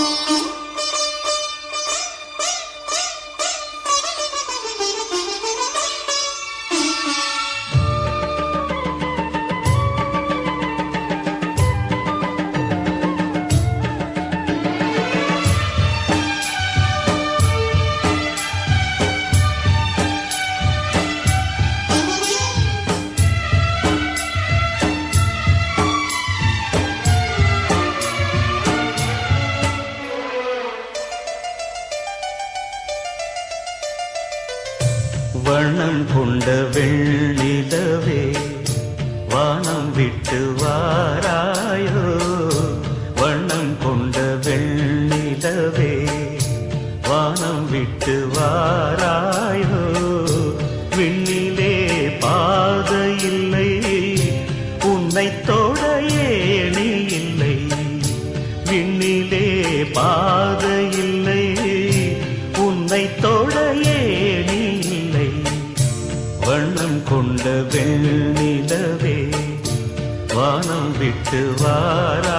Música வண்ணம் கொண்ட வெள்ளிலவே வானம் விட்டு வாராயோ? வண்ணம் கொண்ட வெள்ளிலவே வானம் விட்டு வாராயோ? விண்ணிலே பாத இல்லை உன்னை தோட ஏணி இல்லை. விண்ணிலே பாத கொண்ட வெண்ணிலவே வானம் விட்டு வாரா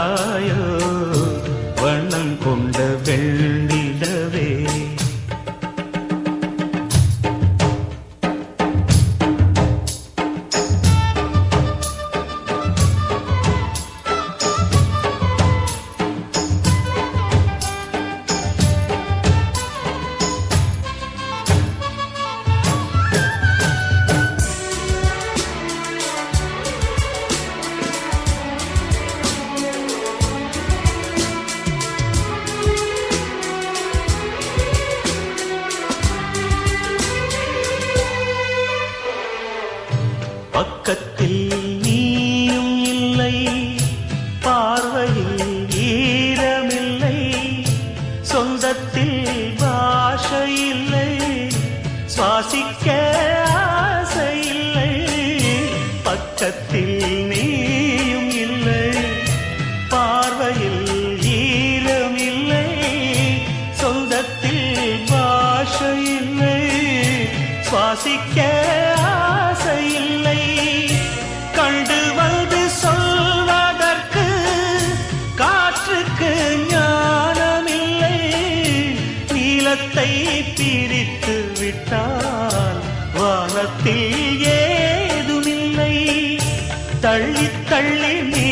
பக்கத்தில் நீயும் இல்லை பார்வையில் ஈரமில்லை சொந்தத்தில் பாஷை இல்லை சுவாசிக்க ஆசை இல்லை பக்கத்தில் நீயும் இல்லை பார்வையில் ஈரமில்லை சொந்தத்தில் பாஷை இல்லை சுவாசிக்க நிலத்தை பிரித்து விட்டால் வானத்தில் ஏதுமில்லை. தள்ளி தள்ளி நீ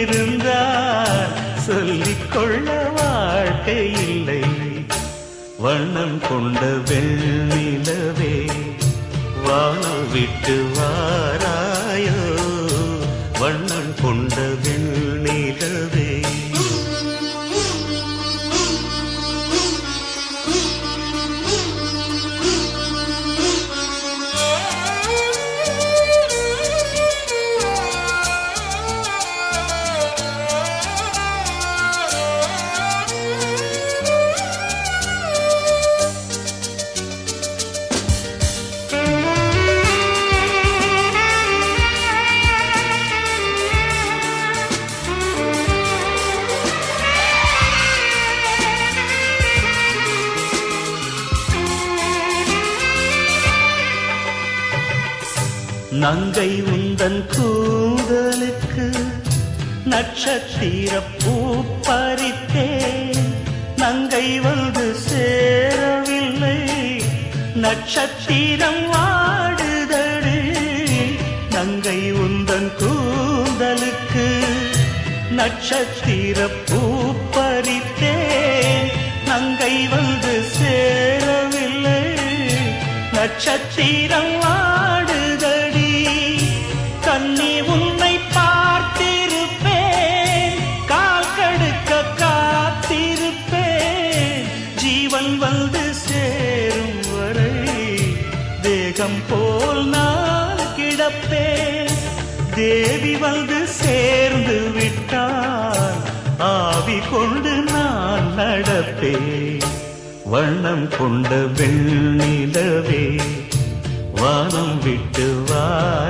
இருந்தால் சொல்லிக்கொள்ள வாழ்க்கை இல்லை. வண்ணம் கொண்ட வெள்ளிலவே வானம் விட்டு வா நங்கை உந்தன் கூதலுக்கு நட்சத்திர பூ பறித்தேன். நங்கை வந்து சேரவில்லை. நட்சத்திரம் வாடுதடு. நங்கை உந்தன் கூந்தலுக்கு நட்சத்திர பூ பறித்தேன். நங்கை வந்து சேரவில்லை. நட்சத்திரம் வா வந்து சேரும் வரை தேகம் போல் நான் கிடப்பேன். தேவி வந்து சேர்ந்து விட்டால் ஆவி கொண்டு நான் நடப்பேன். வண்ணம் கொண்ட வெண்ணிலவே வானம் விட்டு வாராயோ